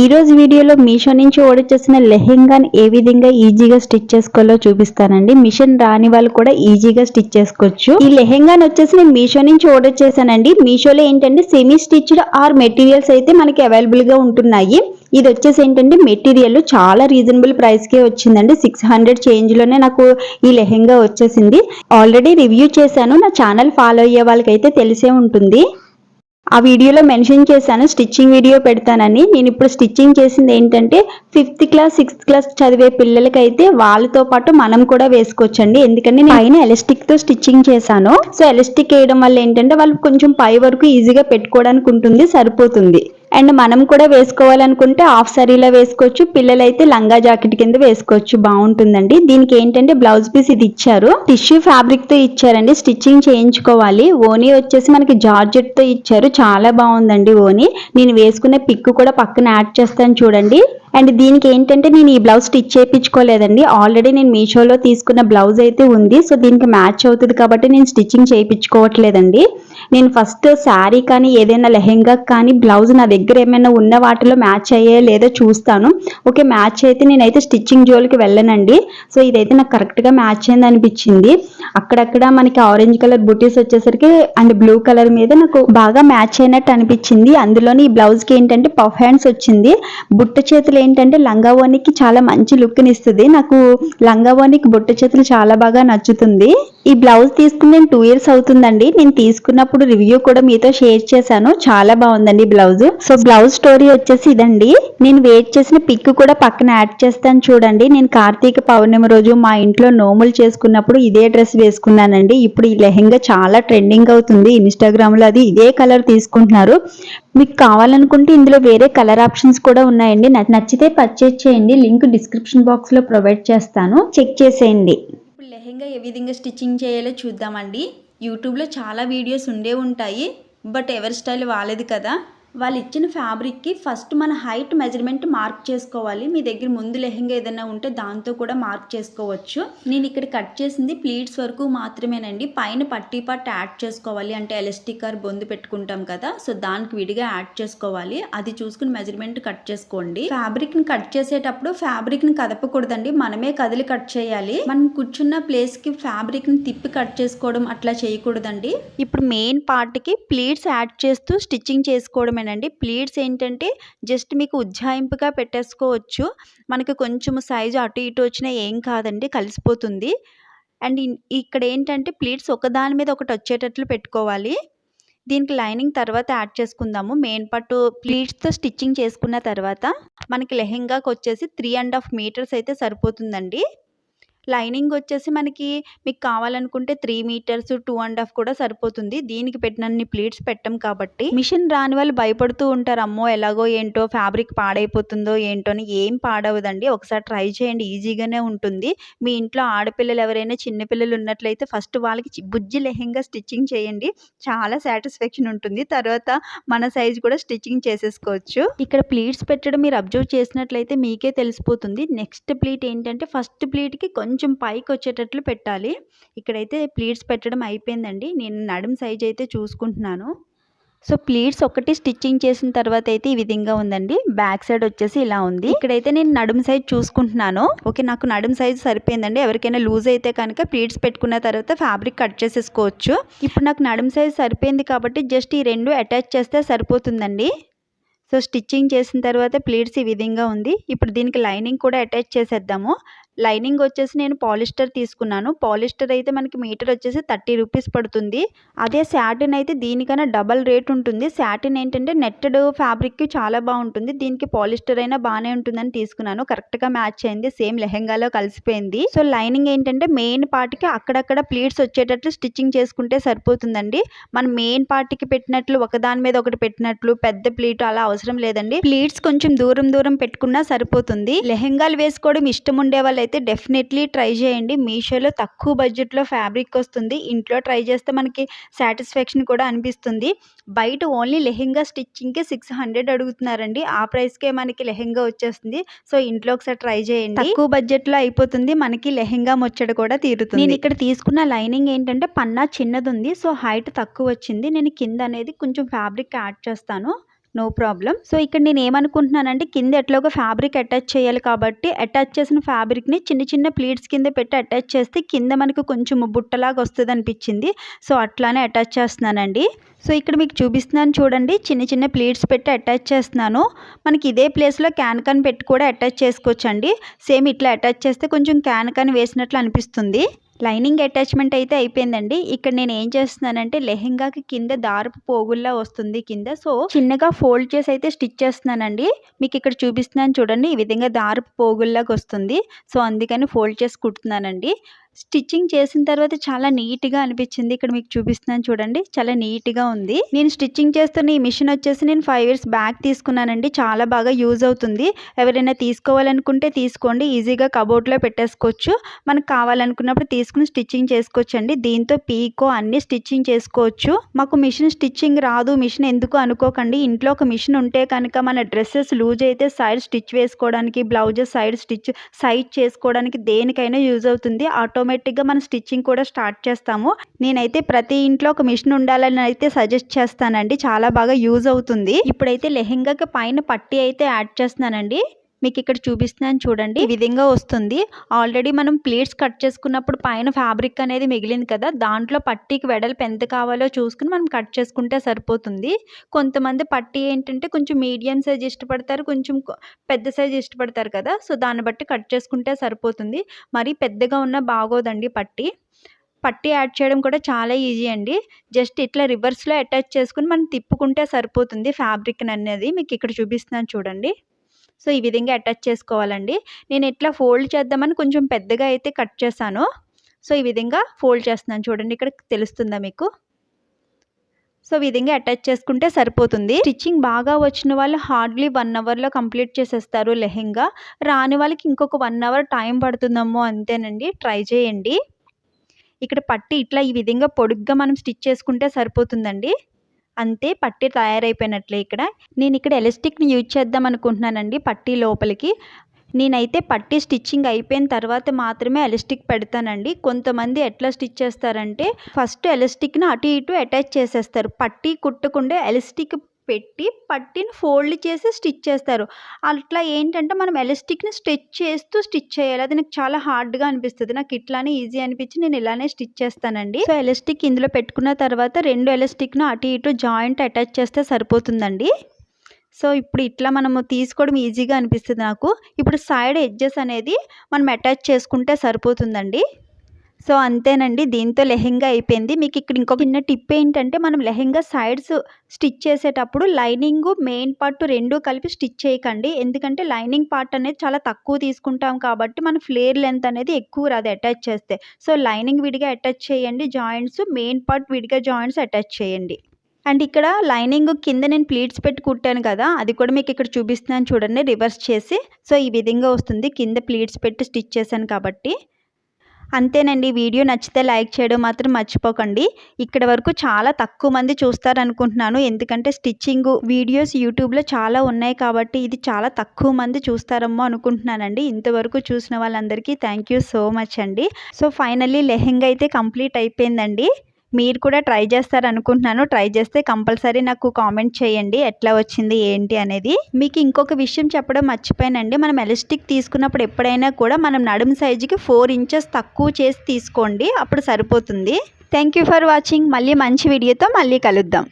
ఈ రోజు వీడియోలో మీషో నుంచి ఆర్డర్ చేసిన లెహెంగాని ఏ విధంగా ఈజీగా స్టిచ్ చేసుకోవాలో చూపిస్తానండి. మిషన్ రాని వాళ్ళు కూడా ఈజీగా స్టిచ్ చేసుకోవచ్చు. ఈ లెహెంగాని వచ్చేసి నేను మీషో నుంచి ఆర్డర్ చేశానండి. మీషోలో ఏంటంటే సెమీ స్టిచ్డ్ ఆర్ మెటీరియల్స్ అయితే మనకి అవైలబుల్గా ఉంటున్నాయి. ఇది వచ్చేసి ఏంటంటే మెటీరియల్ చాలా రీజనబుల్ ప్రైస్ కే వచ్చిందండి. సిక్స్ హండ్రెడ్ చేంజ్లోనే నాకు ఈ లెహెంగా వచ్చేసింది. ఆల్రెడీ రివ్యూ చేశాను. నా ఛానల్ ఫాలో అయ్యే వాళ్ళకైతే తెలిసే ఉంటుంది. ఆ వీడియోలో మెన్షన్ చేశాను స్టిచ్చింగ్ వీడియో పెడతానని. నేను ఇప్పుడు స్టిచ్చింగ్ చేసింది ఏంటంటే ఫిఫ్త్ క్లాస్ సిక్స్త్ క్లాస్ చదివే పిల్లలకైతే వాళ్ళతో పాటు మనం కూడా వేసుకోవచ్చండి. ఎందుకంటే నేను పైన ఎలాస్టిక్తో స్టిచ్చింగ్ చేశాను. సో ఎలాస్టిక్ వేయడం వల్ల ఏంటంటే వాళ్ళు కొంచెం పై వరకు ఈజీగా పెట్టుకోవడానికి ఉంటుంది సరిపోతుంది. అండ్ మనం కూడా వేసుకోవాలనుకుంటే హాఫ్ సారీలో వేసుకోవచ్చు. పిల్లలైతే లంగా జాకెట్ కింద వేసుకోవచ్చు. బాగుంటుందండి. దీనికి ఏంటంటే బ్లౌజ్ పీస్ ఇది ఇచ్చారు. టిష్యూ ఫ్యాబ్రిక్తో ఇచ్చారండి. స్టిచ్చింగ్ చేయించుకోవాలి. ఓనీ వచ్చేసి మనకి జార్జెట్తో ఇచ్చారు. చాలా బాగుందండి ఓనీ. నేను వేసుకునే పిక్ కూడా పక్కన యాడ్ చేస్తాను చూడండి. అండ్ దీనికి ఏంటంటే నేను ఈ బ్లౌజ్ స్టిచ్ చేయించుకోలేదండి. ఆల్రెడీ నేను మీషోలో తీసుకున్న బ్లౌజ్ అయితే ఉంది. సో దీనికి మ్యాచ్ అవుతుంది కాబట్టి నేను స్టిచ్చింగ్ చేయించుకోవట్లేదండి. నేను ఫస్ట్ శారీ కానీ ఏదైనా లెహెంగా కానీ బ్లౌజ్ నా దగ్గర దగ్గర ఏమైనా ఉన్న వాటిలో మ్యాచ్ అయ్యే లేదో చూస్తాను. ఓకే మ్యాచ్ అయితే నేనైతే స్టిచ్చింగ్ జోలికి వెళ్ళనండి. సో ఇదైతే నాకు కరెక్ట్గా మ్యాచ్ అయింది అనిపించింది. అక్కడక్కడ మనకి ఆరెంజ్ కలర్ బుటీస్ వచ్చేసరికి అండ్ బ్లూ కలర్ మీద నాకు బాగా మ్యాచ్ అయినట్టు అనిపించింది. అందులోని ఈ బ్లౌజ్కి ఏంటంటే పఫ్ హ్యాండ్స్ వచ్చింది. బుట్ట చేతులు ఏంటంటే లంగావోనికి చాలా మంచి లుక్ని ఇస్తుంది. నాకు లంగావోనికి బుట్ట చేతులు చాలా బాగా నచ్చుతుంది. ఈ బ్లౌజ్ తీసుకుని నేను టూ ఇయర్స్ అవుతుందండి. నేను తీసుకున్నప్పుడు రివ్యూ కూడా మీతో షేర్ చేశాను. చాలా బాగుందండి బ్లౌజ్ సో బ్లౌజ్ స్టోరీ వచ్చేసి ఇదండి. నేను వెయిట్ చేసిన పిక్ కూడా పక్కన యాడ్ చేస్తాను చూడండి. నేను కార్తీక పౌర్ణమి రోజు మా ఇంట్లో నోములు చేసుకున్నప్పుడు ఇదే డ్రెస్ వేసుకున్నానండి. ఇప్పుడు ఈ లెహెంగా చాలా ట్రెండింగ్ అవుతుంది. ఇన్స్టాగ్రామ్లో అది ఇదే కలర్ తీసుకుంటున్నారు. మీకు కావాలనుకుంటే ఇందులో వేరే కలర్ ఆప్షన్స్ కూడా ఉన్నాయండి. నచ్చితే పర్చేజ్ చేయండి. లింక్ డిస్క్రిప్షన్ బాక్స్లో ప్రొవైడ్ చేస్తాను. చెక్ చేసేయండి. ఇప్పుడు లెహెంగా ఏ విధంగా స్టిచ్చింగ్ చేయాలో చూద్దామండి. యూట్యూబ్లో చాలా వీడియోస్ ఉండే ఉంటాయి. బట్ ఎవరి స్టైల్ వాళ్ళది కదా. వాళ్ళు ఇచ్చిన ఫ్యాబ్రిక్కి ఫస్ట్ మన హైట్ మెజర్మెంట్ మార్క్ చేసుకోవాలి. మీ దగ్గర ముందు లెహెంగా ఏదైనా ఉంటే దాంతో కూడా మార్క్ చేసుకోవచ్చు. నేను ఇక్కడ కట్ చేసింది ప్లీట్స్ వరకు మాత్రమేనండి. పైన పట్టీ పట్టు యాడ్ చేసుకోవాలి. అంటే ఎలస్టికర్ బొందు పెట్టుకుంటాం కదా సో దానికి విడిగా యాడ్ చేసుకోవాలి. అది చూసుకుని మెజర్మెంట్ కట్ చేసుకోండి. ఫ్యాబ్రిక్ని కట్ చేసేటప్పుడు ఫ్యాబ్రిక్ని కదపకూడదండి. మనమే కదిలి కట్ చేయాలి. మనం కూర్చున్న ప్లేస్కి తిప్పి కట్ చేసుకోవడం అట్లా చేయకూడదండి. ఇప్పుడు మెయిన్ పార్ట్కి ప్లీట్స్ యాడ్ చేస్తూ స్టిచ్చింగ్ చేసుకోవడం చేసుకోవడమేనండి ప్లీట్స్ ఏంటంటే జస్ట్ మీకు ఉజ్జాయింపుగా పెట్టేసుకోవచ్చు. మనకి కొంచెం సైజు అటు ఇటు వచ్చినా ఏం కాదండి కలిసిపోతుంది. అండ్ ఇక్కడ ఏంటంటే ప్లీట్స్ ఒకదాని మీద ఒకటి వచ్చేటట్లు పెట్టుకోవాలి. దీనికి లైనింగ్ తర్వాత యాడ్ చేసుకుందాము. మెయిన్ పట్టు ప్లీట్స్తో స్టిచ్చింగ్ చేసుకున్న తర్వాత మనకి లెహెంగాకి వచ్చేసి త్రీ అండ్ హాఫ్ మీటర్స్ అయితే సరిపోతుందండి. లైనింగ్ వచ్చేసి మనకి మీకు కావాలనుకుంటే three metres two and half కూడా సరిపోతుంది. దీనికి పెట్టినన్ని ప్లీట్స్ పెట్టం కాబట్టి. మిషన్ రాని వాళ్ళు భయపడుతూ ఉంటారు. అమ్మో ఎలాగో ఏంటో ఫ్యాబ్రిక్ పాడైపోతుందో ఏంటో అని ఏం పాడవదండి. ఒకసారి ట్రై చేయండి. ఈజీగానే ఉంటుంది. మీ ఇంట్లో ఆడపిల్లలు ఎవరైనా చిన్నపిల్లలు ఉన్నట్లయితే ఫస్ట్ వాళ్ళకి బుజ్జి లెహెంగా స్టిచ్చింగ్ చేయండి. చాలా సాటిస్ఫాక్షన్ ఉంటుంది. తర్వాత మన సైజ్ కూడా స్టిచ్చింగ్ చేసేసుకోవచ్చు. ఇక్కడ ప్లీట్స్ పెట్టడం మీరు అబ్జర్వ్ చేసినట్లయితే మీకే తెలిసిపోతుంది. నెక్స్ట్ ప్లీట్ ఏంటంటే ఫస్ట్ ప్లీట్కి కొంచెం కొంచెం పైకి వచ్చేటట్లు పెట్టాలి. ఇక్కడైతే ప్లీట్స్ పెట్టడం అయిపోయిందండి. నేను నడుం సైజ్ అయితే చూసుకుంటున్నాను. సో ప్లీట్స్ ఒకటి స్టిచ్చింగ్ చేసిన తర్వాత అయితే ఈ విధంగా ఉందండి. బ్యాక్ సైడ్ వచ్చేసి ఇలా ఉంది. ఇక్కడైతే నేను నడుం సైజ్ చూసుకుంటున్నాను. ఓకే నాకు నడుం సైజ్ సరిపోయిందండి. ఎవరికైనా లూజ్ అయితే కనుక ప్లీట్స్ పెట్టుకున్న తర్వాత ఫ్యాబ్రిక్ కట్ చేసేసుకోవచ్చు. ఇప్పుడు నాకు నడుం సైజ్ సరిపోయింది కాబట్టి జస్ట్ ఈ రెండు అటాచ్ చేస్తే సరిపోతుందండి. సో స్టిచ్చింగ్ చేసిన తర్వాత ప్లీట్స్ ఈ విధంగా ఉంది. ఇప్పుడు దీనికి లైనింగ్ కూడా అటాచ్ చేసేద్దాము. లైనింగ్ వచ్చేసి నేను పాలిస్టర్ తీసుకున్నాను. పాలిస్టర్ అయితే మనకి మీటర్ వచ్చేసి థర్టీ రూపీస్ పడుతుంది. అదే శాటిన్ అయితే దీనికన్నా డబల్ రేట్ ఉంటుంది. శాటిన్ ఏంటంటే నెట్టెడ్ ఫ్యాబ్రిక్ చాలా బాగుంటుంది. దీనికి పాలిస్టర్ అయినా బాగానే ఉంటుందని తీసుకున్నాను. కరెక్ట్గా మ్యాచ్ అయింది. సేమ్ లెహెంగాలో కలిసిపోయింది. సో లైనింగ్ ఏంటంటే మెయిన్ పార్ట్కి అక్కడక్కడ ప్లీట్స్ వచ్చేటట్లు స్టిచ్చింగ్ చేసుకుంటే సరిపోతుందండి. మనం మెయిన్ పార్ట్కి పెట్టినట్లు ఒకదాని మీద ఒకటి పెట్టినట్లు పెద్ద ప్లీట్ అలా అవసరం లేదండి. ప్లీట్స్ కొంచెం దూరం దూరం పెట్టుకున్నా సరిపోతుంది. లెహెంగాలు వేసుకోవడం ఇష్టం ఉండే వాళ్ళైతే డెఫినెట్లీ ట్రై చేయండి. మీషోలో తక్కువ బడ్జెట్లో ఫ్యాబ్రిక్ వస్తుంది. ఇంట్లో ట్రై చేస్తే మనకి సాటిస్ఫాక్షన్ కూడా అనిపిస్తుంది. బయట ఓన్లీ లెహెంగా స్టిచ్చింగ్కి సిక్స్ హండ్రెడ్ అడుగుతున్నారండి. ఆ ప్రైస్కే మనకి లెహెంగా వచ్చేస్తుంది. సో ఇంట్లో ఒకసారి ట్రై చేయండి. తక్కువ బడ్జెట్లో అయిపోతుంది. మనకి లెహెంగా ముచ్చట కూడా తీరుతుంది. నేను ఇక్కడ తీసుకున్న లైనింగ్ ఏంటంటే పన్నా చిన్నది ఉంది సో హైట్ తక్కువ వచ్చింది. నేను కింద అనేది కొంచెం ఫ్యాబ్రిక్ యాడ్ చేస్తాను. నో ప్రాబ్లం సో ఇక్కడ నేను ఏమనుకుంటున్నానంటే కింద ఎట్లాగో ఫ్యాబ్రిక్ అటాచ్ చేయాలి కాబట్టి అటాచ్ చేసిన ఫ్యాబ్రిక్ని చిన్న చిన్న ప్లీట్స్ కింద పెట్టి అటాచ్ చేస్తే కింద మనకు కొంచెం బుట్టలాగా వస్తుంది అనిపించింది సో అట్లానే అటాచ్ చేస్తున్నానండి. సో ఇక్కడ మీకు చూపిస్తున్నాను చూడండి. చిన్న చిన్న ప్లీట్స్ పెట్టి అటాచ్ చేస్తున్నాను. మనకి ఇదే ప్లేస్లో క్యాన్కాన్ పెట్టి కూడా అటాచ్ చేసుకోవచ్చండి. సేమ్ ఇట్లా అటాచ్ చేస్తే కొంచెం క్యాన్కాన్ వేసినట్లు అనిపిస్తుంది. లైనింగ్ అటాచ్మెంట్ అయితే అయిపోయిందండి. ఇక్కడ నేను ఏం చేస్తున్నానంటే లెహెంగాకి కింద దారపు పోగుల్లా వస్తుంది కింద. సో చిన్నగా ఫోల్డ్ చేసి అయితే స్టిచ్ చేస్తున్నానండి. మీకు ఇక్కడ చూపిస్తున్నాను చూడండి. ఈ విధంగా దారపు పోగుల్లాగా వస్తుంది. సో అందుకని ఫోల్డ్ చేసి కుడుతున్నానండి. స్టిచ్చింగ్ చేసిన తర్వాత చాలా నీట్గా అనిపించింది. ఇక్కడ మీకు చూపిస్తున్నాను చూడండి. చాలా నీట్గా ఉంది. నేను స్టిచ్చింగ్ చేస్తున్న ఈ మిషన్ వచ్చేసి నేను ఫైవ్ ఇయర్స్ బ్యాక్ తీసుకున్నానండి. చాలా బాగా యూజ్ అవుతుంది. ఎవరైనా తీసుకోవాలనుకుంటే తీసుకోండి. ఈజీగా కబోర్డ్లో పెట్టేసుకోవచ్చు. మనకు కావాలనుకున్నప్పుడు తీసుకుని స్టిచ్చింగ్ చేసుకోవచ్చు అండి దీంతో పీకో అన్ని స్టిచ్చింగ్ చేసుకోవచ్చు. మాకు మిషన్ స్టిచ్చింగ్ రాదు. మిషన్ ఎందుకు అనుకోకండి. ఇంట్లో ఒక మిషన్ ఉంటే కనుక మన డ్రెస్సెస్ లూజ్ అయితే సైడ్ స్టిచ్ వేసుకోవడానికి బ్లౌజెస్ సైడ్ స్టిచ్ సైడ్ చేసుకోవడానికి దేనికైనా యూజ్ అవుతుంది. ఆటో ఆటోమేటిక్గా మనం స్టిచ్చింగ్ కూడా స్టార్ట్ చేస్తాము. నేనైతే ప్రతి ఇంట్లో ఒక మిషన్ ఉండాలని అయితే సజెస్ట్ చేస్తానండి. చాలా బాగా యూజ్ అవుతుంది. ఇప్పుడైతే లెహెంగాకి పైన పట్టి అయితే యాడ్ చేస్తున్నానండి. మీకు ఇక్కడ చూపిస్తున్నాను చూడండి. ఈ విధంగా వస్తుంది. ఆల్రెడీ మనం ప్లేట్స్ కట్ చేసుకున్నప్పుడు పైన ఫ్యాబ్రిక్ అనేది మిగిలింది కదా దాంట్లో పట్టీకి వెడల్పు ఎంత కావాలో చూసుకుని మనం కట్ చేసుకుంటే సరిపోతుంది. కొంతమంది పట్టీ ఏంటంటే కొంచెం మీడియం సైజ్ ఇష్టపడతారు కొంచెం పెద్ద సైజ్ ఇష్టపడతారు కదా సో దాన్ని బట్టి కట్ చేసుకుంటే సరిపోతుంది. మరీ పెద్దగా ఉన్న బాగోదండి పట్టీ. పట్టీ యాడ్ చేయడం కూడా చాలా ఈజీ అండి. జస్ట్ ఇట్లా రివర్స్లో అటాచ్ చేసుకుని మనం తిప్పుకుంటే సరిపోతుంది ఫ్యాబ్రిక్ అనేది. మీకు ఇక్కడ చూపిస్తున్నాను చూడండి. సో ఈ విధంగా అటాచ్ చేసుకోవాలండి. నేను ఇట్లా ఫోల్డ్ చేద్దామని కొంచెం పెద్దగా అయితే కట్ చేశాను. సో ఈ విధంగా ఫోల్డ్ చేస్తున్నాను చూడండి ఇక్కడ తెలుస్తుందా మీకు? సో ఈ విధంగా అటాచ్ చేసుకుంటే సరిపోతుంది. స్టిచ్చింగ్ బాగా వచ్చిన వాళ్ళు హార్డ్లీ వన్ అవర్లో కంప్లీట్ చేసేస్తారు లెహెంగా. రాని వాళ్ళకి ఇంకొక వన్ అవర్ టైం పడుతుందేమో అంతేనండి. ట్రై చేయండి. ఇక్కడ పట్టి ఇట్లా ఈ విధంగా పొడుగ్గా మనం స్టిచ్ చేసుకుంటే సరిపోతుందండి. అంతే పట్టి తయారైపోయినట్లే ఇక్కడ. నేను ఇక్కడ ఎలాస్టిక్ని యూజ్ చేద్దాం అనుకుంటున్నానండి పట్టి లోపలికి. నేనైతే పట్టి స్టిచ్చింగ్ అయిపోయిన తర్వాత మాత్రమే ఎలాస్టిక్ పెడతానండి. కొంతమంది ఎట్లా స్టిచ్ చేస్తారంటే ఫస్ట్ ఎలాస్టిక్ని అటు ఇటు అటాచ్ చేసేస్తారు. పట్టి కుట్టకుండా ఎలాస్టిక్ పెట్టి పట్టిని ఫోల్డ్ చేసి స్టిచ్ చేస్తారు. అట్లా ఏంటంటే మనం ఎలాస్టిక్ని స్టిచ్ చేస్తూ స్టిచ్ చేయాలి. అది నాకు చాలా హార్డ్గా అనిపిస్తుంది. నాకు ఇట్లానే ఈజీ అనిపించి నేను ఇలానే స్టిచ్ చేస్తానండి. సో ఎలాస్టిక్ ఇందులో పెట్టుకున్న తర్వాత రెండు ఎలాస్టిక్ను అటు ఇటు జాయింట్ అటాచ్ చేస్తే సరిపోతుందండి. సో ఇప్పుడు ఇట్లా మనము తీసుకోవడం ఈజీగా అనిపిస్తుంది నాకు. ఇప్పుడు సైడ్ ఎడ్జెస్ అనేది మనం అటాచ్ చేసుకుంటే సరిపోతుందండి. సో అంతేనండి. దీంతో లెహెంగా అయిపోయింది. మీకు ఇక్కడ ఇంకొక చిన్న టిప్ ఏంటంటే మనం లెహెంగా సైడ్స్ స్టిచ్ చేసేటప్పుడు లైనింగ్ మెయిన్ పార్ట్ రెండు కలిపి స్టిచ్ చేయకండి. ఎందుకంటే లైనింగ్ పార్ట్ అనేది చాలా తక్కువ తీసుకుంటాం కాబట్టి మన ఫ్లేర్ లెంత్ అనేది ఎక్కువ రాదు అటాచ్ చేస్తే. సో లైనింగ్ విడిగా అటాచ్ చేయండి. జాయింట్స్ మెయిన్ పార్ట్ విడిగా జాయింట్స్ అటాచ్ చేయండి. అండ్ ఇక్కడ లైనింగ్ కింద నేను ప్లీట్స్ పెట్టి కుట్టాను కదా అది కూడా మీకు ఇక్కడ చూపిస్తున్నాను చూడండి. రివర్స్ చేసి. సో ఈ విధంగా వస్తుంది. కింద ప్లీట్స్ పెట్టి స్టిచ్ చేశాను కాబట్టి. అంతేనండి. వీడియో నచ్చితే లైక్ చేయడం మాత్రం మర్చిపోకండి. ఇక్కడ వరకు చాలా తక్కువ మంది చూస్తారనుకుంటున్నాను. ఎందుకంటే స్టిచ్చింగ్ వీడియోస్ యూట్యూబ్లో చాలా ఉన్నాయి కాబట్టి ఇది చాలా తక్కువ మంది చూస్తారమ్మో అనుకుంటున్నానండి. ఇంతవరకు చూసిన వాళ్ళందరికీ థ్యాంక్ యూ సో మచ్ అండి. సో ఫైనల్లీ లెహెంగా అయితే కంప్లీట్ అయిపోయిందండి. మీరు కూడా ట్రై చేస్తారనుకుంటున్నాను. ట్రై చేస్తే కంపల్సరీ నాకు కామెంట్ చేయండి. ఎట్లా వచ్చింది ఏంటి అనేది. మీకు ఇంకొక విషయం చెప్పడం మర్చిపోయానండి. మనం ఎలాస్టిక్ తీసుకున్నప్పుడు ఎప్పుడైనా కూడా మనం నడుము సైజుకి ఫోర్ ఇంచెస్ తక్కువ చేసి తీసుకోండి. అప్పుడు సరిపోతుంది. Thank you for watching. మళ్ళీ మంచి వీడియోతో మళ్ళీ కలుద్దాం.